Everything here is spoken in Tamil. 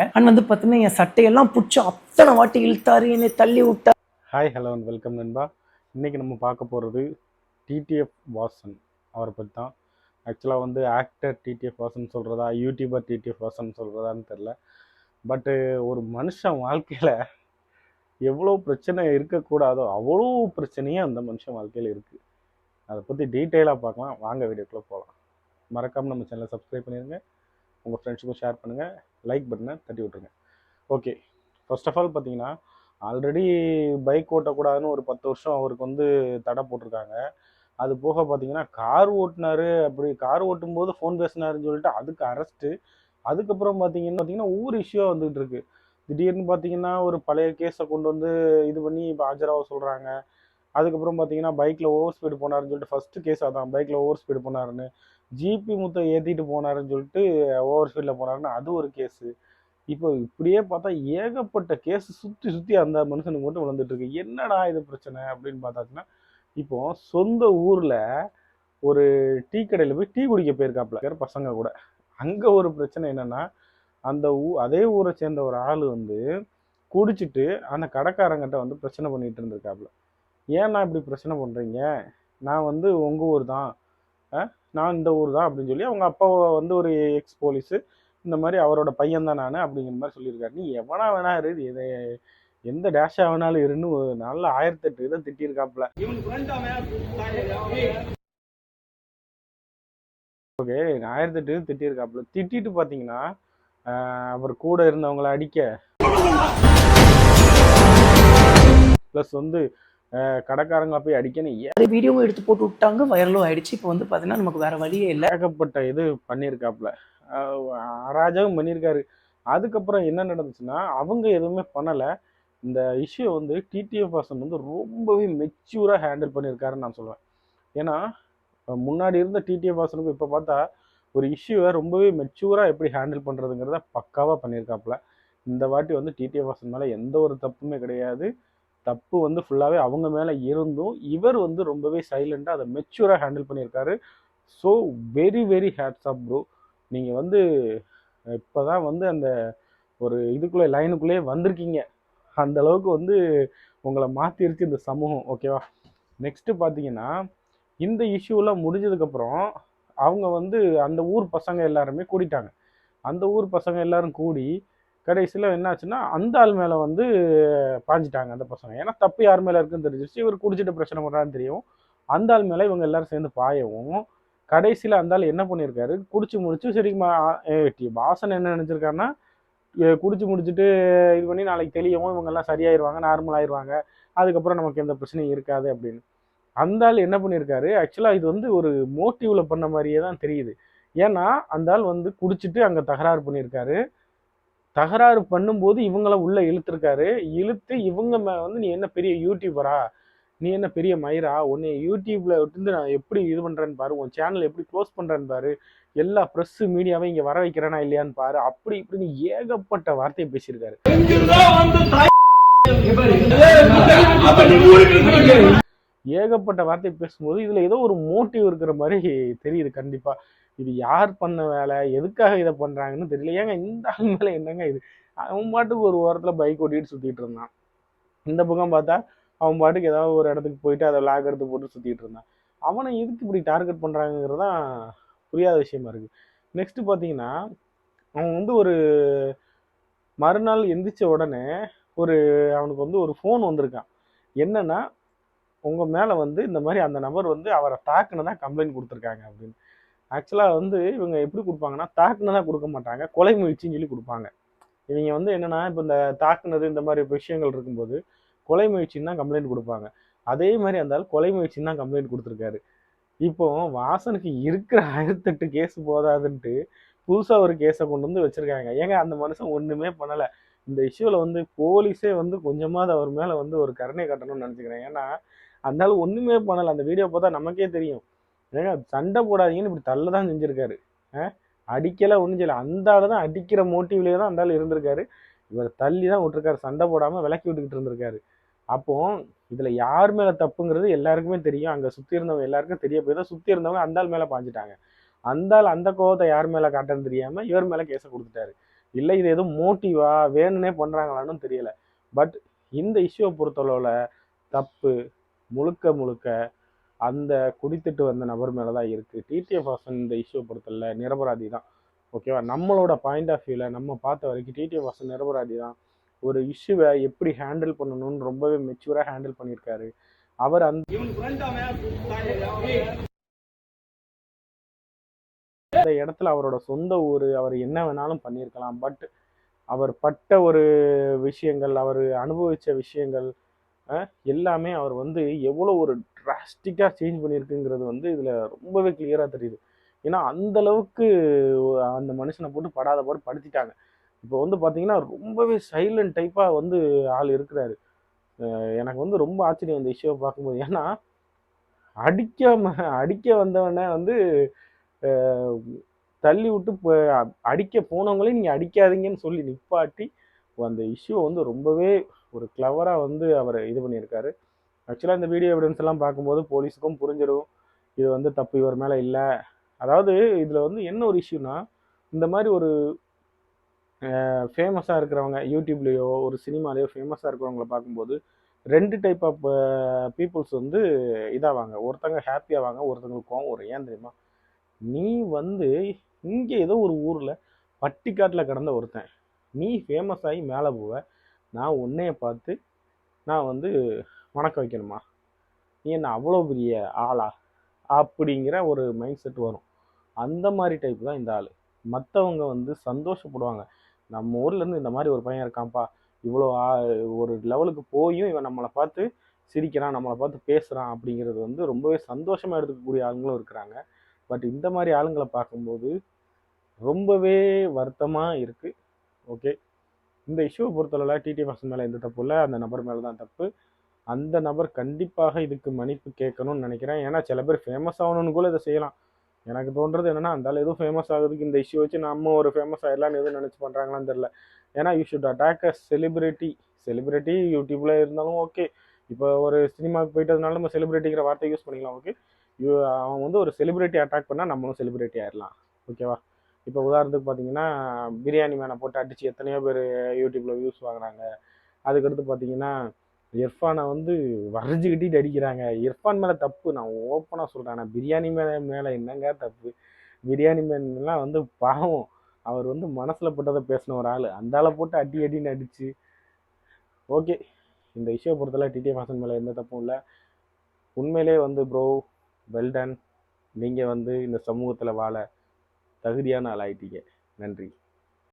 அண்ட் வந்து பார்த்தீங்கன்னா என் சட்டையெல்லாம் பிடிச்சி அத்தனை வாட்டி இழுத்தாரு என்னை தள்ளி விட்டார். ஹாய் ஹலோ அண்ட் வெல்கம் நண்பா. இன்றைக்கி நம்ம பார்க்க போகிறது டிடிஎஃப் வாசன் அவரை பற்றி தான். ஆக்சுவலாக வந்து ஆக்டர் டிடிஎஃப் வாசன் சொல்கிறதா யூடியூபர் டிடிஎஃப் வாசன் சொல்கிறதான்னு தெரில பட்டு ஒரு மனுஷன் வாழ்க்கையில் எவ்வளோ பிரச்சனை இருக்கக்கூடாதோ அவ்வளோ பிரச்சனையும் அந்த மனுஷன் வாழ்க்கையில் இருக்குது அதை பற்றி டீட்டெயிலாக பார்க்கலாம். வாங்க வீடியோக்குள்ளே போகலாம் மறக்காமல் நம்ம சேனலை சப்ஸ்கிரைப் பண்ணிடுங்க உங்கள் ஃப்ரெண்ட்ஸுக்கும் ஷேர் பண்ணுங்கள் லைக் பட்டனை தட்டி விட்ருங்க ஓகே ஃபர்ஸ்ட் ஆஃப் ஆல் பார்த்தீங்கன்னா ஆல்ரெடி பைக் ஓட்டக்கூடாதுன்னு ஒரு பத்து வருஷம் அவருக்கு வந்து தடை போட்டிருக்காங்க. அது போக பார்த்தீங்கன்னா கார் ஓட்டினாரு அப்படி கார் ஓட்டும் போது ஃபோன் பேசினாருன்னு சொல்லிட்டு அதுக்கு அரெஸ்ட்டு அதுக்கப்புறம் பார்த்தீங்கன்னா பார்த்தீங்கன்னா ஒவ்வொரு இஷ்யூவாக வந்துகிட்டு இருக்கு. திடீர்னு பார்த்தீங்கன்னா ஒரு பழைய கேஸை கொண்டு வந்து இது பண்ணி இப்போ ஆஜராக சொல்கிறாங்க அதுக்கப்புறம் பார்த்தீங்கன்னா பைக்கில் ஓவர் ஸ்பீடு போனாருன்னு சொல்லிட்டு ஃபஸ்ட்டு கேஸ் அதான். பைக்கில் ஓவர் ஸ்பீடு போனாருன்னு. ஜிபி முத்தை ஏற்றிட்டு போனாருன்னு சொல்லிட்டு ஓவர் ஸ்பீடில் போனாருன்னு அது ஒரு கேஸு இப்போ இப்படியே பார்த்தா ஏகப்பட்ட கேஸ் சுற்றி சுற்றி அந்த மனுஷனுக்கு மட்டும் விழுந்துட்டு இருக்கு. என்னடா இது பிரச்சனை அப்படின்னு பார்த்தாச்சுன்னா இப்போ சொந்த ஊரில் ஒரு டீ கடையில் போய் டீ குடிக்க போயிருக்காப்புல. பசங்க கூட. அங்கே ஒரு பிரச்சனை என்னென்னா அந்த ஊ அதே ஊரை சேர்ந்த ஒரு ஆள் வந்து குடிச்சிட்டு அந்த கடைக்காரங்கிட்ட வந்து பிரச்சனை பண்ணிகிட்டு இருந்திருக்காப்புல. ஏன்னா இப்படி பிரச்சனை பண்ணுறீங்க நான் வந்து உங்கள் ஊர் தான். நான் இந்த ஊர் தான் அப்படின்னு சொல்லி அவங்க அப்பாவை வந்து ஒரு எக்ஸ் போலீஸு இந்த மாதிரி அவரோட பையன் தான் நான் அப்படிங்கிற மாதிரி சொல்லியிருக்காரு. நீ எவனா வேணா இரு இதை எந்த டேஷா வேணாலும் இருன்னு ஒரு நல்ல ஆயிரத்தெட்டு இதை திட்டியிருக்காப்புல. ஓகே ஆயிரத்தெட்டு இது திட்டியிருக்காப்புல. திட்டிட்டு பார்த்தீங்கன்னா அவர் கூட இருந்தவங்களை அடிக்க. ப்ளஸ் வந்து ஆஹ், கடைக்காரங்கள போய் அடிக்கணும் அது வீடியோவும் எடுத்து போட்டு விட்டாங்க. வைரலும் ஆயிடுச்சு. இப்போ வந்து பார்த்தீங்கன்னா நமக்கு வேற வழியே இல்லை. ஏகப்பட்ட இது பண்ணியிருக்காப்புல. அராஜகம் பண்ணியிருக்காரு. அதுக்கப்புறம் என்ன நடந்துச்சுன்னா அவங்க எதுவுமே பண்ணலை. இந்த இஷ்யூ வந்து டிடிஎஃப் பர்சன் வந்து ரொம்பவே மெச்சூராக ஹேண்டில் பண்ணியிருக்காருன்னு நான் சொல்லுவேன். ஏன்னா முன்னாடி இருந்த டிடிஎஃப் பர்சனுக்கு இப்போ பார்த்தா ஒரு இஷ்யூவை ரொம்பவே மெச்சூராக எப்படி ஹேண்டில் பண்ணுறதுங்கிறத பக்காவாக பண்ணியிருக்காப்புல. இந்த வாட்டி வந்து டிடிஎஃப் பர்சன் மேலே எந்த ஒரு தப்புமே கிடையாது. தப்பு வந்து ஃபுல்லாகவே அவங்க மேலே இருந்தும் இவர் வந்து ரொம்பவே சைலண்ட்டாக அதை மெச்சூராக ஹேண்டில் பண்ணியிருக்காரு. So very very hats off bro நீங்கள் வந்து இப்போ தான் வந்து அந்த ஒரு இதுக்குள்ளே லைனுக்குள்ளேயே வந்திருக்கீங்க. அந்த அளவுக்கு வந்து உங்களை மாற்றிருச்சு இந்த சமூகம் ஓகேவா நெக்ஸ்ட்டு பார்த்தீங்கன்னா இந்த இஷ்யூலாம் முடிஞ்சதுக்கப்புறம் அவங்க வந்து அந்த ஊர் பசங்க எல்லாருமே கூடிட்டாங்க. அந்த ஊர் பசங்க எல்லாரும் கூடி கடைசியில் என்னாச்சுன்னா அந்த ஆள் மேலே வந்து பாஞ்சிட்டாங்க அந்த பசங்க. ஏன்னா தப்பு யார் மேலே இருக்குன்னு தெரிஞ்சிருச்சு. இவர் குடிச்சிட்டு பிரச்சனை பண்ணுறான்னு தெரியும். அந்த ஆள் மேலே இவங்க எல்லாரும் சேர்ந்து பாயவும் கடைசியில் அந்த ஆள் என்ன பண்ணியிருக்காரு குடிச்சு முடிச்சு சரி டி- வாசன் என்ன நினச்சிருக்காருன்னா குடிச்சு முடிச்சுட்டு இது பண்ணி நாளைக்கு தெளியவும் இவங்கெல்லாம் சரியாயிருவாங்க நார்மல் ஆயிடுவாங்க அதுக்கப்புறம் நமக்கு எந்த பிரச்சனையும் இருக்காது அப்படின்னு. அந்த ஆள் என்ன பண்ணியிருக்காரு ஆக்சுவலாக இது வந்து ஒரு மோட்டிவில் பண்ண மாதிரியே தான் தெரியுது. ஏன்னா அந்த ஆள் வந்து குடிச்சிட்டு அங்கே தகராறு பண்ணியிருக்காரு தகராறு பண்ணும்போது இவங்கள உள்ள இழுத்துருக்காரு. இழுத்து இவங்க மே வந்து நீ என்ன பெரிய யூடியூபரா நீ என்ன பெரிய மயிரா? உன்னை யூடியூப்ல விட்டு நான் எப்படி இது பண்றேன்னு பாரு. உன் சேனல் எப்படி க்ளோஸ் பண்றேன்னு பாரு. எல்லா ப்ரெஸ் மீடியாவும் இங்க வர வைக்கிறேனா இல்லையான்னு பாரு. அப்படி இப்படின்னு ஏகப்பட்ட வார்த்தையை பேசியிருக்காரு. ஏகப்பட்ட வார்த்தை பேசும்போது இதுல ஏதோ ஒரு மோட்டிவ் இருக்கிற மாதிரி தெரியுது கண்டிப்பா. இது யார் பண்ண வேலை? எதுக்காக இதை பண்ணுறாங்கன்னு தெரியல. ஏங்க இந்த ஆள் மேலே என்னங்க இது? அவன் பாட்டுக்கு ஒரு ஓரத்தில் பைக் ஓட்டிகிட்டு சுற்றிட்டு இருந்தான். இந்த பக்கம் பார்த்தா அவன் பாட்டுக்கு ஏதாவது ஒரு இடத்துக்கு போயிட்டு அதை லாக் எடுத்து போட்டு சுற்றிட்டு இருந்தான். அவனை எதுக்கு இப்படி டார்கெட் பண்றாங்கிறது தான் புரியாத விஷயமா இருக்குது நெக்ஸ்ட்டு பார்த்தீங்கன்னா அவன் வந்து ஒரு மறுநாள் எந்திரிச்ச உடனே ஒரு அவனுக்கு வந்து ஒரு ஃபோன் வந்திருக்கான். என்னன்னா உங்கள் மேலே வந்து இந்த மாதிரி அந்த நபர் வந்து அவரை தாக்குனதா கம்ப்ளைண்ட் கொடுத்துருக்காங்க அப்படின்னு. ஆக்சுவலாக வந்து இவங்க எப்படி கொடுப்பாங்கன்னா தாக்குனதாக கொடுக்க மாட்டாங்க. கொலை முயற்சின்னு சொல்லி கொடுப்பாங்க. இவங்க வந்து என்னென்னா இப்போ இந்த தாக்குனது இந்த மாதிரி விஷயங்கள் இருக்கும்போது கொலை முயற்சின்னு தான் கம்ப்ளைண்ட் கொடுப்பாங்க. அதே மாதிரி இருந்தாலும் கொலை முயற்சின்னு தான் கம்ப்ளைண்ட் கொடுத்துருக்காரு. இப்போ வாசனுக்கு இருக்கிற ஆயிரத்தெட்டு கேஸ் போதாதுன்ட்டு புதுசாக ஒரு கேஸை கொண்டு வந்து வச்சுருக்காங்க. ஏங்க அந்த மனுஷன் ஒன்றுமே பண்ணலை. இந்த இஷ்யூவில் வந்து போலீஸே வந்து கொஞ்சமாவது அவர் மேலே வந்து ஒரு கருணை கட்டணும்னு நினச்சிக்கிறேன். ஏன்னா அந்த ஒன்றுமே பண்ணலை. அந்த வீடியோ பார்த்தா நமக்கே தெரியும். ஏங்க சண்டை போடாதீங்கன்னு இப்படி தள்ள தான் செஞ்சிருக்காரு. அஹ் அடிக்கல ஒன்றும் செய்யல. அந்த ஆள் தான் அடிக்கிற மோட்டிவ்லேயே தான் அந்த ஆள் இருந்திருக்காரு. இவர் தள்ளி தான் விட்டுருக்காரு. சண்டை போடாமல் விளக்கி விட்டுக்கிட்டு இருந்திருக்காரு. அப்போ இதில் யார் மேலே தப்புங்கிறது எல்லாருக்குமே தெரியும். அங்கே சுற்றி இருந்தவங்க எல்லாருக்கும் தெரிய போய் தான் சுற்றி இருந்தவங்க அந்த ஆள் மேலே பாஞ்சிட்டாங்க. அந்த ஆள் அந்த கோவத்தை யார் மேலே காட்டுன்னு தெரியாமல் இவர் மேலே கேஸை கொடுத்துட்டாரு. இல்லை இது எதுவும் மோட்டிவா வேணும்னே பண்ணுறாங்களான்னு தெரியலை. பட் இந்த இஷ்யூவை பொறுத்தளவில் தப்பு முழுக்க முழுக்க அந்த குடித்துட்டு வந்த நபர் மேலே தான் இருக்குது டிடிஎஃப் வாசன் இந்த இஷ்யூ பொறுத்தல நிரபராதி தான் ஓகேவா நம்மளோட பாயிண்ட் ஆஃப் வியூவில் நம்ம பார்த்த வரைக்கும் டிடிஎஃப் வாசன் நிரபராதி தான் ஒரு இஷ்யூவை எப்படி ஹேண்டில் பண்ணணும்னு ரொம்பவே மெச்சூராக ஹேண்டில் பண்ணியிருக்காரு. அவர் அந்த அந்த இடத்துல அவரோட சொந்த ஊர் அவர் என்ன வேணாலும் பண்ணியிருக்கலாம். பட் அவர் பட்ட ஒரு விஷயங்கள் அவர் அனுபவித்த விஷயங்கள் எல்லாமே அவர் வந்து எவ்வளோ ஒரு டிராஸ்டிக்காக சேஞ்ச் பண்ணியிருக்குங்கிறது வந்து இதில் ரொம்பவே கிளியராக தெரியுது. ஏன்னா அந்த அளவுக்கு அந்த மனுஷனை போட்டு படாத பாடு படுத்திட்டாங்க. இப்போ வந்து பார்த்தீங்கன்னா ரொம்பவே சைலண்ட் டைப்பாக வந்து ஆள் இருக்கிறாரு. எனக்கு வந்து ரொம்ப ஆச்சரியம் இந்த இஷ்யூவை பார்க்கும்போது. ஏன்னா அடிக்க அடிக்க வந்தவனே வந்து தள்ளி விட்டு இப்போ அடிக்க போனவங்களே நீங்கள் அடிக்காதீங்கன்னு சொல்லி நிப்பாட்டி அந்த இஷ்யூவை வந்து ரொம்பவே ஒரு கிளவராக வந்து அவர் இது பண்ணியிருக்காரு. ஆக்சுவலாக இந்த வீடியோ எவிடன்ஸ் எல்லாம் பார்க்கும்போது போலீஸுக்கும் புரிஞ்சிடும். இது வந்து தப்பு இவர் மேலே இல்லை. அதாவது இதில் வந்து என்ன ஒரு இஷ்யூனா இந்த மாதிரி ஒரு ஃபேமஸாக இருக்கிறவங்க யூடியூப்லேயோ ஒரு சினிமாலேயோ ஃபேமஸாக இருக்கிறவங்கள பார்க்கும்போது ரெண்டு டைப் ஆஃப் பீப்புள்ஸ் வந்து இதாவாங்க. ஒருத்தங்க ஹாப்பியாவாங்க ஒருத்தங்களுக்கு கோவம் ஒரு ஏன் தெரியுமா? நீ வந்து இங்கே ஏதோ ஒரு ஊரில் பட்டிக்காட்டில் கிடந்த ஒருத்தன். நீ ஃபேமஸ் ஆகி மேலே போவ. நான் உன்னைய பார்த்து நான் வந்து வணக்கம் வைக்கணுமா? நீ என்ன அவ்வளோ பெரிய ஆளா? அப்படிங்கிற ஒரு மைண்ட் செட் வரும். அந்த மாதிரி டைப் தான் இந்த ஆள். மற்றவங்க வந்து சந்தோஷப்படுவாங்க. நம்ம ஊர்லேருந்து இந்த மாதிரி ஒரு பையன் இருக்கான்ப்பா. இவ்வளோ ஆ- ஒரு லெவலுக்கு போயும் இவன் நம்மளை பார்த்து சிரிக்கிறான் நம்மளை பார்த்து பேசுகிறான் அப்படிங்கிறது வந்து ரொம்பவே சந்தோஷமாக எடுத்துக்கக்கூடிய ஆளுங்களும் இருக்கிறாங்க. பட் இந்த மாதிரி ஆளுங்களை பார்க்கும்போது ரொம்பவே வருத்தமாக இருக்குது ஓகே. இந்த இஷ்யூவை பொறுத்தளவில் டிடி வாசன் மேலே எந்த தப்பு இல்லை. அந்த நபர் மேலே தான் தப்பு. அந்த நபர் கண்டிப்பாக இதுக்கு மன்னிப்பு கேட்கணும்னு நினைக்கிறேன். ஏன்னா சில பேர் ஃபேமஸ் ஆகணும்னு கூட இதை செய்யலாம். எனக்கு தோன்றது என்னன்னா அந்த எதுவும் ஃபேமஸ் ஆகுதுக்கு இந்த இஷ்யூ வச்சு நம்ம ஒரு ஃபேமஸ் ஆகிடலாம்னு எதுவும் நினச்சி பண்ணுறாங்களான்னு தெரில ஏன்னா you should attack a celebrity celebrity யூடியூப்பில் இருந்தாலும் ஓகே இப்போ ஒரு சினிமாவுக்கு போயிட்டதுனால நம்ம செலிபிரிட்டிங்கிற வார்த்தை யூஸ் பண்ணிக்கலாம் ஓகே யூ அவன் வந்து ஒரு செலிபிரிட்டி அட்டாக் பண்ணால் நம்மளும் செலிபிரிட்டி ஆயிடலாம் ஓகேவா இப்போ உதாரணத்துக்கு பார்த்தீங்கன்னா பிரியாணி மேனை போட்டு அடித்து எத்தனையோ பேர் யூடியூப்பில் வியூஸ் வாங்குறாங்க. அதுக்கடுத்து பார்த்தீங்கன்னா இர்ஃபானை வந்து வரைஞ்சு கட்டிட்டு அடிக்கிறாங்க. இர்ஃபான் மேலே தப்பு. நான் ஓப்பனாக சொல்கிறேன் ஆனால் பிரியாணி மேலே மேலே என்னங்க தப்பு? பிரியாணி மேன்லாம் வந்து பாவம். அவர் வந்து மனசில் பட்டதை பேசின ஒரு ஆள். அந்த ஆளை போட்டு அடி அடின்னு அடிச்சு. ஓகே. இந்த இஷ்யூவை பொறுத்தவரை டிடிஏ வாசன் மேலே எந்த தப்பும் இல்லை. உண்மையிலே வந்து ப்ரோ வெல்டன் நீங்கள் வந்து இந்த சமூகத்தில் வாழ தகுதியான ஆளாயிட்டீங்க. நன்றி.